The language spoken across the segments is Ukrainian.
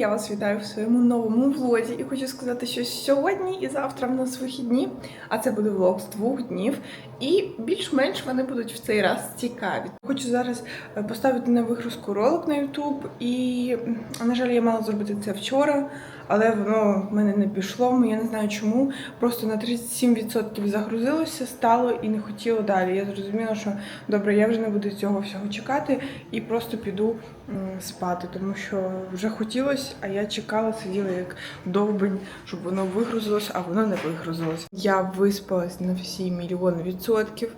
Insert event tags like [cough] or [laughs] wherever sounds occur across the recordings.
Я вас вітаю в своєму новому влозі і хочу сказати, що сьогодні і завтра в нас вихідні, а це буде влог з двох днів. І більш-менш вони будуть в цей раз цікаві. Хочу зараз е, поставити на вигрузку ролик на YouTube, і на жаль, я мала зробити це вчора, але воно в мене не пішло. Я не знаю чому. Просто на 37% загрузилося, стало і не хотіло далі. Я зрозуміла, що добре, я вже не буду цього всього чекати і просто піду спати, тому що вже хотілося, а я чекала, сиділа як довбень, щоб воно вигрузилось, а воно не вигрузилось. Я виспалась на всі мільйони відсотків.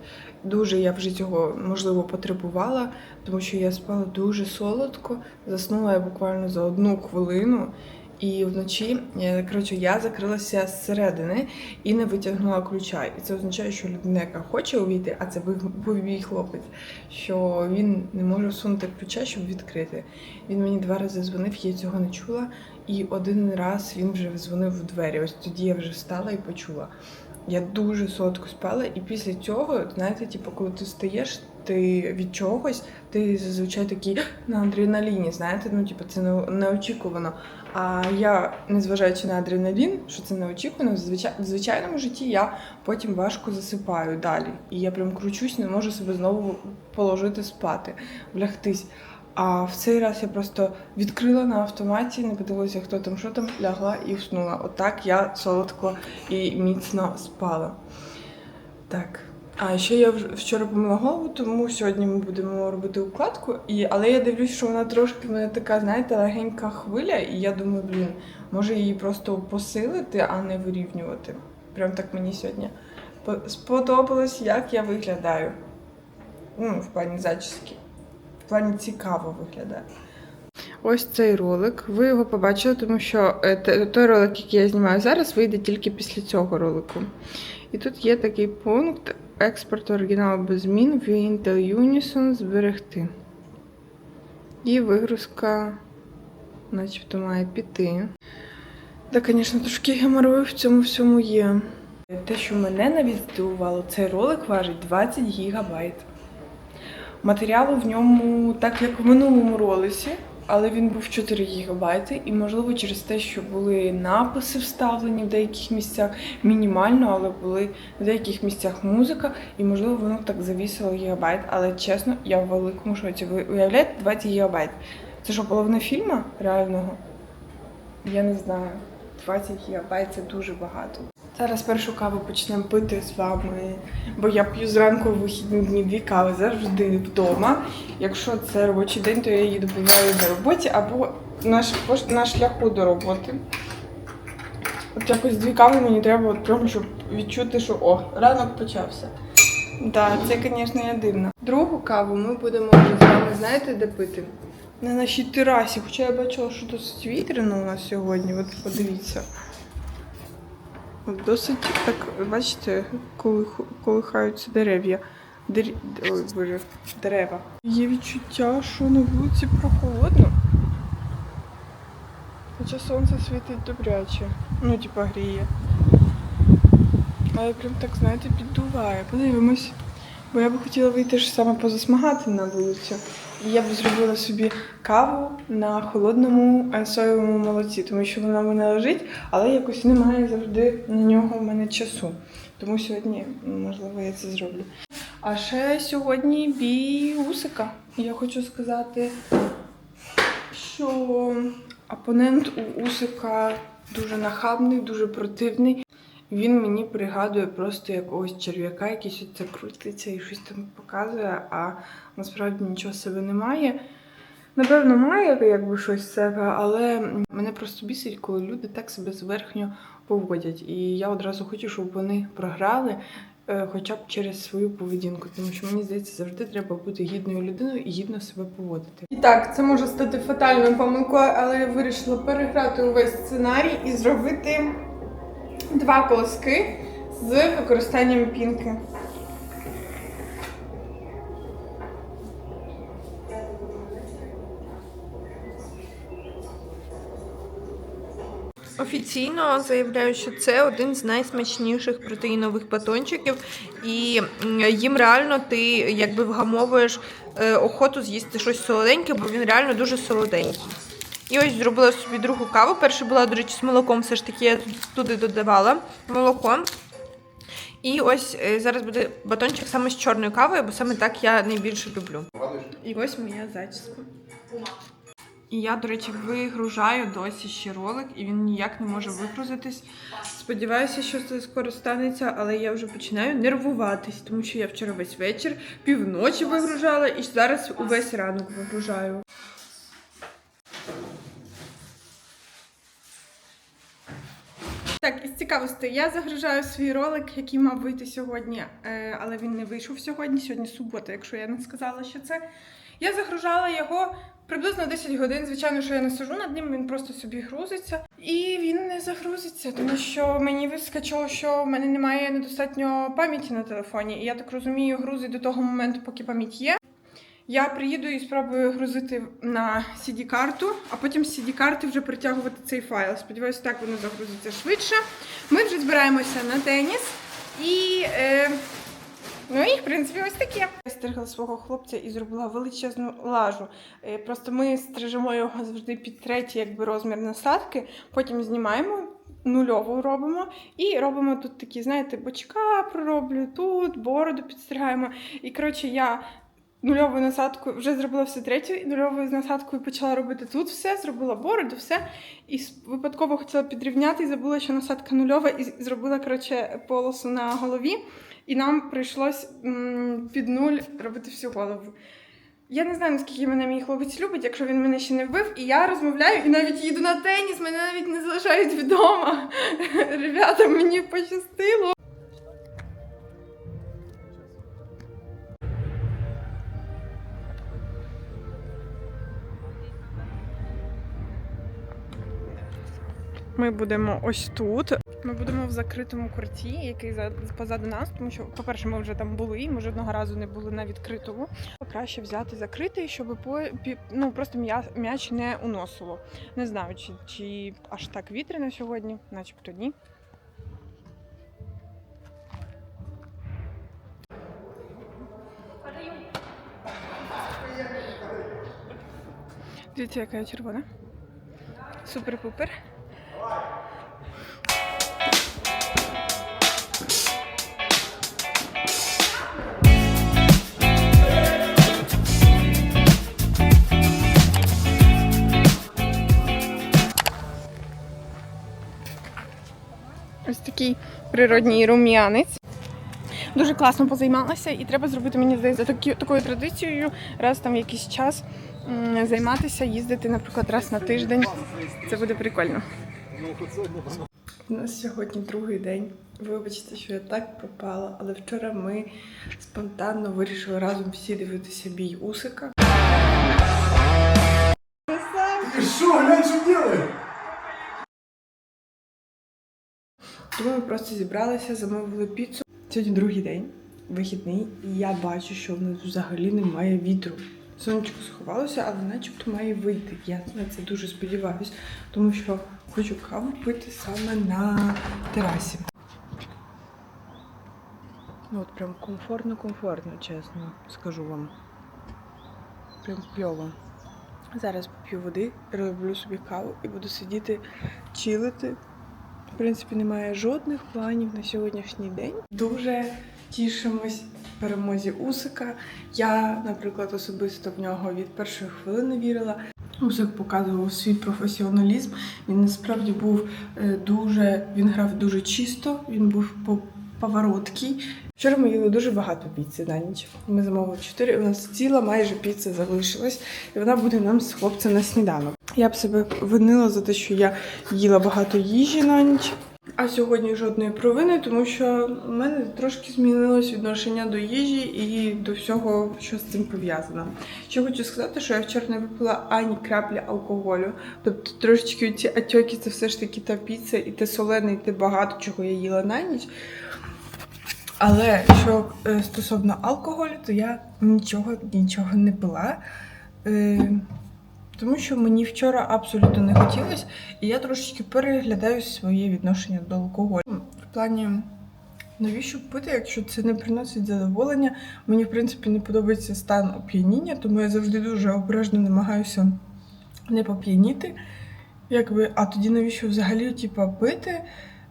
Дуже я вже цього можливо потребувала, тому що я спала дуже солодко, заснула я буквально за одну хвилину. І вночі, е, коротше, я закрилася зсередини і не витягнула ключа. І це означає, що людина, яка хоче увійти, а це був мій хлопець, що він не може всунути ключа, щоб відкрити. Він мені два рази дзвонив, я цього не чула. І один раз він вже дзвонив в двері. Ось тоді я вже встала і почула. Я дуже солодко спала, і після цього, знаєте, типу, коли ти встаєш, ти від чогось, ти зазвичай такий на адреналіні, знаєте, ну типу, це неочікувано. А я, незважаючи на адреналін, що це неочікувано, в звичайному житті я потім важко засипаю далі. І я прям кручусь, не можу себе знову положити спати, влягтись. А в цей раз я просто відкрила на автоматі, не подивилася, хто там, що там, лягла і вснула. Отак я солодко і міцно спала. Так. А ще я вчора помила голову, тому сьогодні ми будемо робити укладку. І, але я дивлюсь, що вона трошки мене така, знаєте, легенька хвиля, і я думаю, блін, може її просто посилити, а не вирівнювати. Прям так мені сьогодні сподобалось, як я виглядаю. Ну, в плані зачіски. В плані цікаво виглядає. Ось цей ролик. Ви його побачили, тому що е, той ролик, який я знімаю зараз, вийде тільки після цього ролику. І тут є такий пункт експорт оригіналу без змін в Intel Unison зберегти. І вигрузка, начебто, має піти. Та, звісно, трошки геморрою в цьому всьому є. Те, що мене навіть здивувало, цей ролик важить 20 гігабайт. Матеріалу в ньому, так як в минулому ролиці, але він був 4 гігабайти, і можливо через те, що були написи вставлені в деяких місцях мінімально, але були в деяких місцях музика, і можливо воно так завісило гігабайт. Але чесно, я в великому шоці. Ви уявляєте 20 гігабайт? Це що, половина фільму реального? Я не знаю. 20 гігабайт це дуже багато. Зараз першу каву почнемо пити з вами, бо я п'ю зранку в вихідні дні дві кави завжди вдома. Якщо це робочий день, то я її добуваю на роботі або на, ш- на шляху до роботи. От якось дві кави мені треба, от прямо, щоб відчути, що о, ранок почався. Так, це, звісно, я дивно. Другу каву ми будемо з вами, знаєте, де пити? На нашій терасі, хоча я бачила, що досить вітряно у нас сьогодні, от подивіться. Досить так, бачите, коли колихаються дерев'я. Дер... Ой, боже, дерева. Є відчуття, що на вулиці прохолодно. Хоча сонце світить добряче. Ну, типа гріє. Але прям так, знаєте, піддуває. Подивимось. Бо я би хотіла вийти ж саме позасмагати на вулицю. Я б зробила собі каву на холодному соєвому молоці, тому що вона в мене лежить, але якось немає завжди на нього в мене часу. Тому сьогодні, можливо, я це зроблю. А ще сьогодні бій Усика. Я хочу сказати, що опонент у Усика дуже нахабний, дуже противний. Він мені пригадує просто якогось черв'яка, який оце крутиться і щось там показує, а насправді нічого себе немає. Напевно, має якби щось себе, але мене просто бісить, коли люди так себе зверхньо поводять. І я одразу хочу, щоб вони програли е, хоча б через свою поведінку, тому що мені здається, завжди треба бути гідною людиною і гідно себе поводити. І так, це може стати фатальною помилкою, але я вирішила переграти увесь сценарій і зробити два колоски з використанням пінки. Офіційно заявляю, що це один з найсмачніших протеїнових батончиків, і їм реально ти якби вгамовуєш е, охоту з'їсти щось солоденьке, бо він реально дуже солоденький. І ось зробила собі другу каву. Перша була, до речі, з молоком, все ж таки я туди додавала молоко. І ось е, зараз буде батончик саме з чорною кавою, бо саме так я найбільше люблю. І ось моя зачіска. І я, до речі, вигружаю досі ще ролик, і він ніяк не може вигрузитись. Сподіваюся, що це скоро станеться, але я вже починаю нервуватись, тому що я вчора весь вечір, півночі вигружала, і зараз увесь ранок вигружаю. Так, із цікавостей, я загружаю свій ролик, який мав вийти сьогодні, е, але він не вийшов сьогодні. Сьогодні субота, якщо я не сказала, що це. Я загружала його приблизно 10 годин. Звичайно, що я не сижу над ним, він просто собі грузиться. І він не загрузиться, тому що мені вискочило, що в мене немає недостатньо пам'яті на телефоні. І я так розумію, грузить до того моменту, поки пам'ять є. Я приїду і спробую грузити на CD-карту, а потім з CD-карти вже притягувати цей файл. Сподіваюся, так воно загрузиться швидше. Ми вже збираємося на теніс і. Е, Ну і в принципі ось таке. Я стригла свого хлопця і зробила величезну лажу. Е, Просто ми стрижемо його завжди під третій якби, розмір насадки, потім знімаємо. Нульову робимо і робимо тут такі, знаєте, бочка пророблю тут, бороду підстригаємо. І коротше, я нульову насадку вже зробила все третю, і нульовою насадкою почала робити тут все, зробила бороду, все. І випадково хотіла підрівняти і забула, що насадка нульова, і зробила коротше, полосу на голові. І нам прийшлось м, під нуль робити всю голову. Я не знаю, наскільки мене мій хлопець любить, якщо він мене ще не вбив, і я розмовляю і навіть їду на теніс, мене навіть не залишають вдома. [laughs] Ребята, мені пощастило. Ми будемо ось тут. Ми будемо в закритому курті, який за позаду нас, тому що, по-перше, ми вже там були. Ми жодного разу не були на відкритому. Краще взяти закритий, щоб по ну просто м'яч не уносило. Не знаю, чи, чи аж так вітряно сьогодні, начебто ні. Дивіться, яка я червона. Супер-пупер. Ось такий природній рум'янець. Дуже класно позаймалася, і треба зробити мені здається такою традицією, раз там якийсь час займатися, їздити, наприклад, раз на тиждень. Це буде прикольно. У нас сьогодні другий день. Вибачте, що я так пропала, але вчора ми спонтанно вирішили разом всі дивитися бій Усика. Что, глянь, что делает? Тому ми просто зібралися, замовили піцу. Сьогодні другий день, вихідний, і я бачу, що в нас взагалі немає вітру. Сонечко сховалося, але начебто має вийти. Я на це дуже сподіваюся, тому що хочу каву пити саме на терасі. Ну от прям комфортно-комфортно, чесно, скажу вам. Прям кльово. Зараз поп'ю води, роблю собі каву і буду сидіти, чилити. В принципі, немає жодних планів на сьогоднішній день. Дуже тішимось перемозі Усика. Я, наприклад, особисто в нього від першої хвилини вірила. Усик показував свій професіоналізм. Він насправді був е, дуже, він грав дуже чисто, він був по- повороткий. Вчора ми їли дуже багато піци на ніч. Ми замовили чотири. У нас ціла майже піца залишилась, і вона буде нам з хлопцем на сніданок. Я б себе винила за те, що я їла багато їжі на ніч. А сьогодні жодної провини, тому що в мене трошки змінилось відношення до їжі і до всього, що з цим пов'язано. Ще хочу сказати, що я вчора не випила ані краплі алкоголю. Тобто трошечки ці атьоки це все ж таки та піца, і те солене, і те багато чого я їла на ніч. Але що е, стосовно алкоголю, то я нічого, нічого не пила. Тому що мені вчора абсолютно не хотілося, і я трошечки переглядаю своє відношення до алкоголю. В плані, навіщо пити, якщо це не приносить задоволення? Мені, в принципі, не подобається стан оп'яніння, тому я завжди дуже обережно намагаюся не поп'яніти. Якби, а тоді навіщо взагалі типа, пити?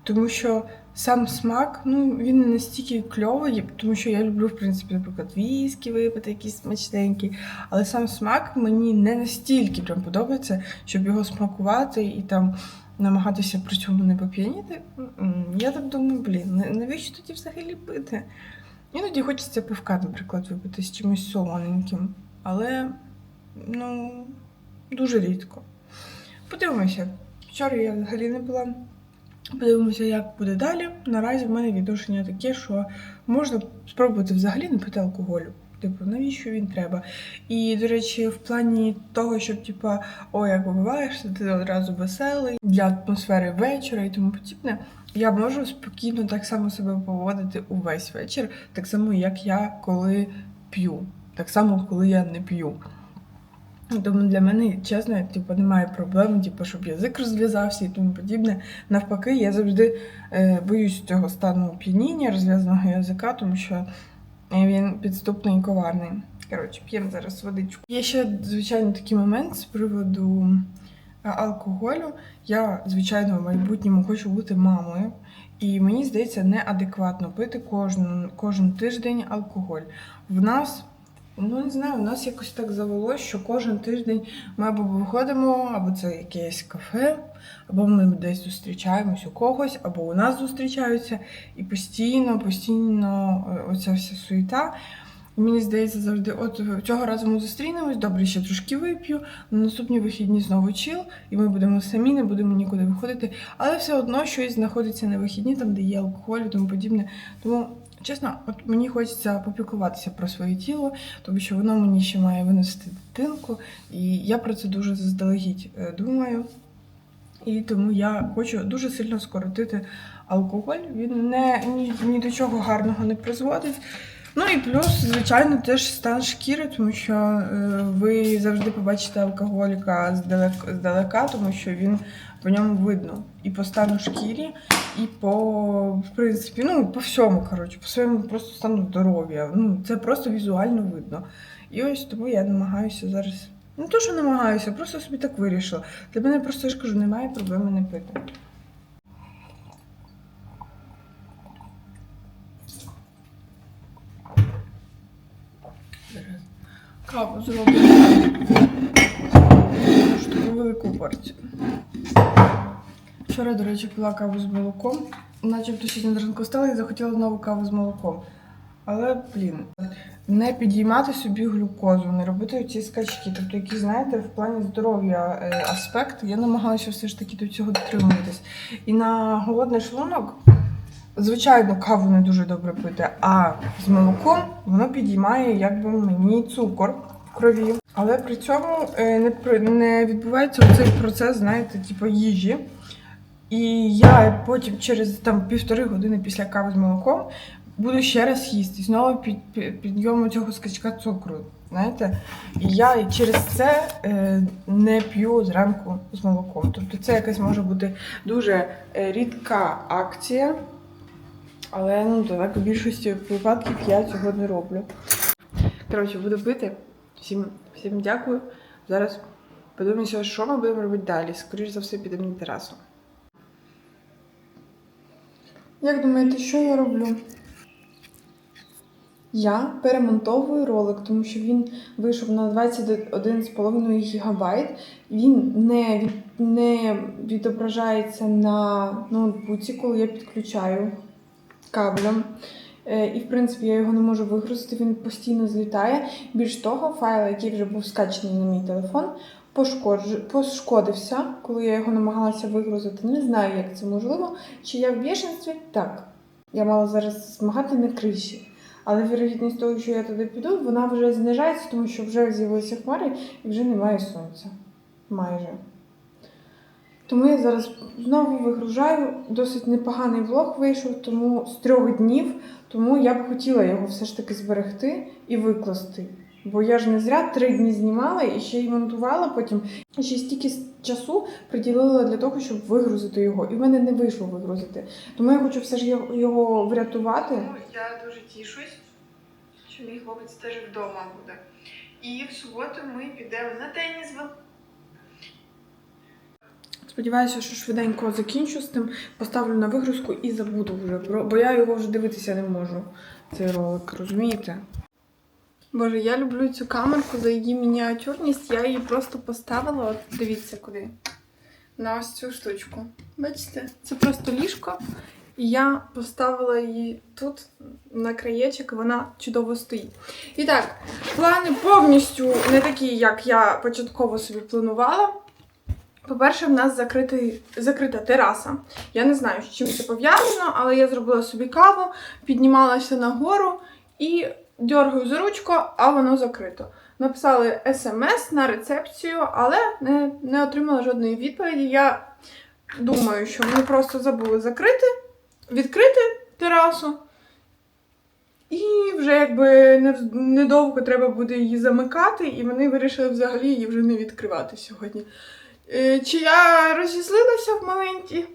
Тому що сам смак, ну він не настільки кльовий, тому що я люблю, в принципі, наприклад, віскі випити, якісь смачненькі. Але сам смак мені не настільки прям подобається, щоб його смакувати і там намагатися при цьому не поп'яніти. Я так думаю, блін, навіщо тоді взагалі пити? Іноді хочеться пивка, наприклад, випити з чимось солоненьким. Але ну, дуже рідко. Подивимося. Вчора я взагалі не була. Подивимося, як буде далі. Наразі в мене відношення таке, що можна спробувати взагалі не пити алкоголю. Типу, навіщо він треба? І, до речі, в плані того, щоб, типа, о, як вибиваєшся, ти одразу веселий для атмосфери вечора і тому подібне, я можу спокійно так само себе поводити увесь вечір, так само, як я коли п'ю, так само, коли я не п'ю. Тому для мене, чесно, типу, немає проблем, типу, щоб язик розв'язався і тому подібне. Навпаки, я завжди е, боюсь цього стану оп'яніння, розв'язаного язика, тому що він підступний і коварний. Коротше, п'ємо зараз водичку. Є ще, звичайно, такий момент з приводу е, алкоголю. Я, звичайно, в майбутньому хочу бути мамою. І мені здається, неадекватно пити кожен, кожен тиждень алкоголь. В нас Ну, не знаю, у нас якось так завелось, що кожен тиждень ми або виходимо, або це якесь кафе, або ми десь зустрічаємось у когось, або у нас зустрічаються, і постійно, постійно е, оця вся суєта. І мені здається, завжди, от цього разу ми зустрінемось, добре, ще трошки вип'ю, на наступні вихідні знову чил, і ми будемо самі, не будемо нікуди виходити. Але все одно щось знаходиться на вихідні, там, де є алкоголь і тому подібне. Тому, чесно, от мені хочеться попіклуватися про своє тіло, тому що воно мені ще має винести дитинку, і я про це дуже заздалегідь е, думаю. І тому я хочу дуже сильно скоротити алкоголь. Він не ні, ні до чого гарного не призводить. Ну і плюс, звичайно, теж стан шкіри, тому що е, ви завжди побачите алкоголіка здалека, здалека, тому що він по ньому видно і по стану шкірі, і по в принципі, ну по всьому, коротше, по своєму просто стану здоров'я. Ну це просто візуально видно. І ось тому я намагаюся зараз. Не то, що намагаюся, просто собі так вирішила. Для мене просто я ж кажу, немає проблеми не пити. Зараз каву зроблю. Таку велику порцію. Вчора, до речі, пила каву з молоком. Начебто сьогодні зранку встала і захотіла знову каву з молоком. Але, блін, не підіймати собі глюкозу, не робити ці скачки. Тобто, які, знаєте, в плані здоров'я е, аспект, я намагалася все ж таки до цього дотримуватись. І на голодний шлунок, звичайно, каву не дуже добре пити, а з молоком воно підіймає якби мені цукор в крові. Але при цьому е, не, не відбувається цей процес, знаєте, типу їжі. І я потім через там півтори години після кави з молоком буду ще раз їсти. Знову під, під підйому цього скачка цукру. Знаєте? І я через це е, не п'ю зранку з молоком. Тобто це якась може бути дуже е, рідка акція. Але ну, так, у більшості випадків я цього не роблю. Коротше, буду пити. Всім, всім дякую. Зараз подивимося, що ми будемо робити далі. Скоріше за все, підемо на терасу. Як думаєте, що я роблю? Я перемонтовую ролик, тому що він вийшов на 21,5 ГБ. Він не, від, не відображається на ноутбуці, коли я підключаю кабелем. Е, І, в принципі, я його не можу вигрузити, він постійно злітає. Більш того, файл, який вже був скачаний на мій телефон, пошкодився, коли я його намагалася вигрузити. Не знаю, як це можливо. Чи я в бішенстві? Так. Я мала зараз змагати на криші. Але вірогідність того, що я туди піду, вона вже знижається, тому що вже з'явилися хмари і вже немає сонця. Майже. Тому я зараз знову вигружаю. Досить непоганий влог вийшов, тому з трьох днів. Тому я б хотіла його все ж таки зберегти і викласти. Бо я ж не зря три дні знімала і ще й монтувала потім. І ще стільки часу приділила для того, щоб вигрузити його. І в мене не вийшло вигрузити. Тому я хочу все ж його- врятувати. Я дуже тішусь, що мій хлопець теж вдома буде. І в суботу ми підемо на теніс. Сподіваюся, що швиденько закінчу з тим, поставлю на вигрузку і забуду вже. Бо я його вже дивитися не можу. Цей ролик, розумієте? Боже, я люблю цю камерку за її мініатюрність. Я її просто поставила, от дивіться куди. На ось цю штучку. Бачите? Це просто ліжко. І я поставила її тут на краєчок, і вона чудово стоїть. І так, плани повністю не такі, як я початково собі планувала. По-перше, в нас закритий, закрита тераса. Я не знаю, з чим це пов'язано, але я зробила собі каву, піднімалася нагору і дергаю за ручку, а воно закрито. Написали смс на рецепцію, але не, не отримала жодної відповіді. Я думаю, що вони просто забули закрити, відкрити терасу. І вже якби недовго треба буде її замикати, і вони вирішили взагалі її вже не відкривати сьогодні. Е, Чи я розізлилася в моменті?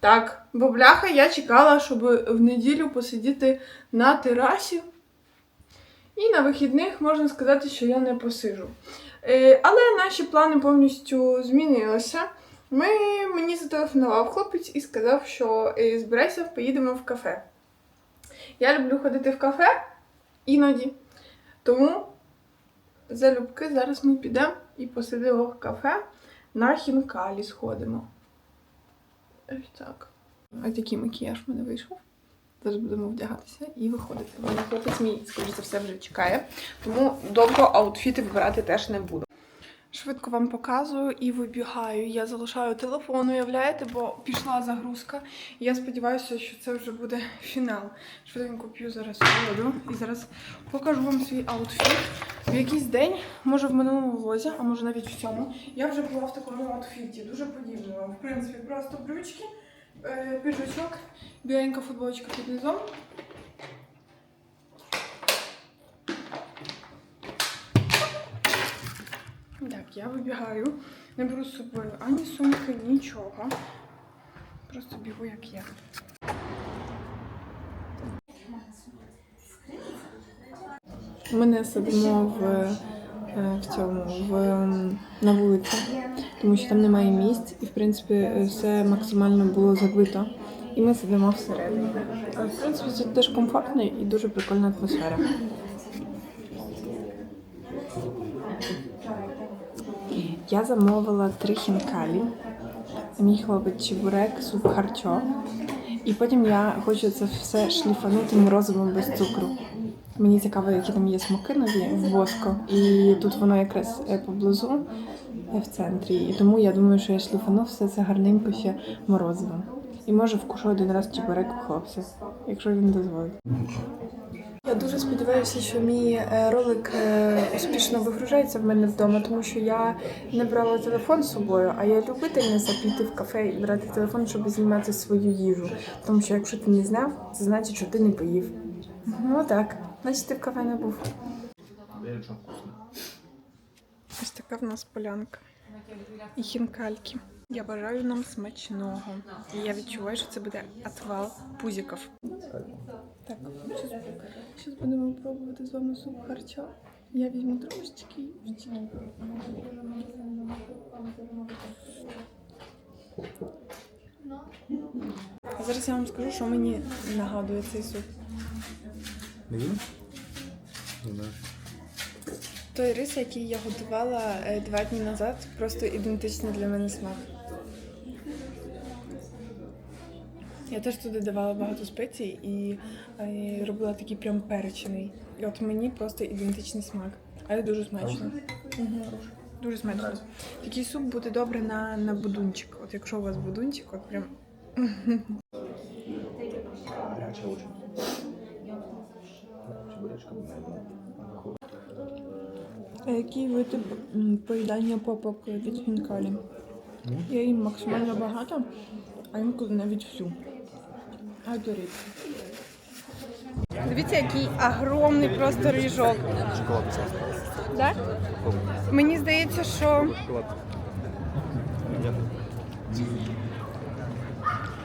Так, бо бляха я чекала, щоб в неділю посидіти на терасі. І на вихідних можна сказати, що я не посижу. Е, Але наші плани повністю змінилися. Ми, мені зателефонував хлопець і сказав, що е, збирайся, поїдемо в кафе. Я люблю ходити в кафе іноді. Тому залюбки зараз ми підемо і посидимо в кафе на хінкалі сходимо. Ось так. Ось такий макіяж в мене вийшов. Зараз будемо вдягатися і виходити. Мене хлопець мій, скоріш за все, вже чекає. Тому довго аутфіти вибирати теж не буду. Швидко вам показую і вибігаю. Я залишаю телефон, уявляєте, бо пішла загрузка. Я сподіваюся, що це вже буде фінал. Швиденько п'ю зараз воду і зараз покажу вам свій аутфіт. В якийсь день, може в минулому влозі, а може навіть в цьому, я вже була в такому аутфіті, дуже подібному. В принципі, просто брючки, е, піджачок, біленька футболочка під низом. Так, я вибігаю. Не беру з собою ані сумки, нічого. Просто бігу, як я. Ми не сидимо в, е, в цьому в, на вулиці, тому що там немає місць, і в принципі все максимально було забито. І ми сидимо всередині. В принципі це теж комфортно і дуже прикольна атмосфера. Я замовила три хінкалі. Мій хлопець чебурек, суп харчо. І потім я хочу це все шліфанути морозивом без цукру. Мені цікаво, які там є смаки нові в воско. І тут воно якраз е, поблизу е, в центрі. І тому я думаю, що я шліфану все це гарненько ще морозивом. І може вкушу один раз чебурек у хлопця, якщо він дозволить. Я дуже сподіваюся, що мій е, ролик успішно вигружається в мене вдома, тому що я не брала телефон з собою, а я любительниця піти в кафе і брати телефон, щоб знімати свою їжу. Тому що якщо ти не зняв, це значить, що ти не поїв. Ну так, значить ти в кафе не був. Ось така в нас полянка. І хінкальки. Я бажаю нам смачного. І я відчуваю, що це буде отвал пузиків. Так, зараз будемо пробувати з вами суп харчо. Я візьму трошечки. Зараз я вам скажу, що мені нагадує цей суп. Мені? Не знаю. Той рис, який я готувала е, два дні назад, просто ідентичний для мене смак. Я теж туди давала багато спецій і е, робила такий прям перечений. І от мені просто ідентичний смак. Але дуже смачно. Угу. Дуже смачно. Такий суп буде добре на, на будунчик. От якщо у вас будунчик, от прям. Гаряче очень. А який ви тип м, поїдання попок від хінкалі? Я їм максимально багато, а інколи навіть всю. А до. Дивіться, який огромний просто ріжок. Шоколад. Да? Мені здається, що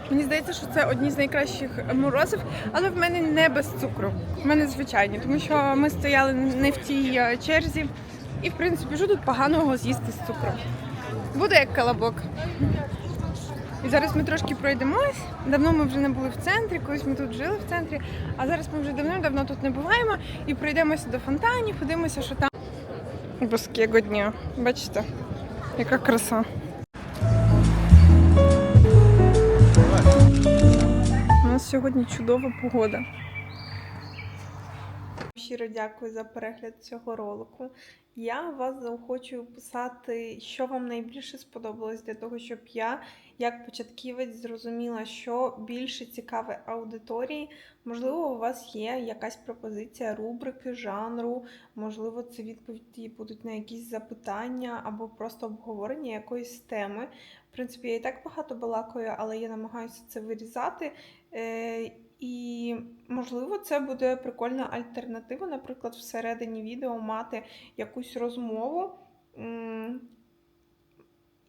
Мені здається, що це одні з найкращих морозив, але в мене не без цукру. В мене звичайні, тому що ми стояли не в тій е, черзі. І, в принципі, що тут поганого з'їсти з цукром. Буде як колобок. І зараз ми трошки пройдемось. Давно ми вже не були в центрі, колись ми тут жили в центрі, а зараз ми вже давно-давно тут не буваємо і пройдемося до фонтанів, подивимося, що там. Боского дня. Бачите, яка краса. Сьогодні чудова погода. Щиро дякую за перегляд цього ролику. Я вас заохочую писати, що вам найбільше сподобалось для того, щоб я, як початківець, зрозуміла, що більше цікаве аудиторії. Можливо, у вас є якась пропозиція рубрики, жанру, можливо, це відповіді будуть на якісь запитання або просто обговорення якоїсь теми. В принципі, я і так багато балакаю, але я намагаюся це вирізати. Е, і, можливо, це буде прикольна альтернатива, наприклад, всередині відео мати якусь розмову,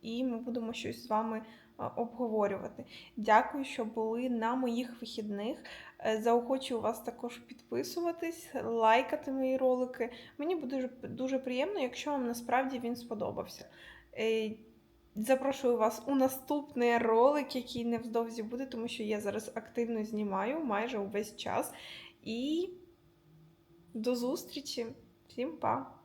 і ми будемо щось з вами обговорювати. Дякую, що були на моїх вихідних. Е, Заохочую вас також підписуватись, лайкати мої ролики. Мені буде дуже- приємно, якщо вам насправді він сподобався. Е, Запрошую вас у наступний ролик, який невдовзі буде, тому що я зараз активно знімаю майже увесь час. І до зустрічі! Всім па!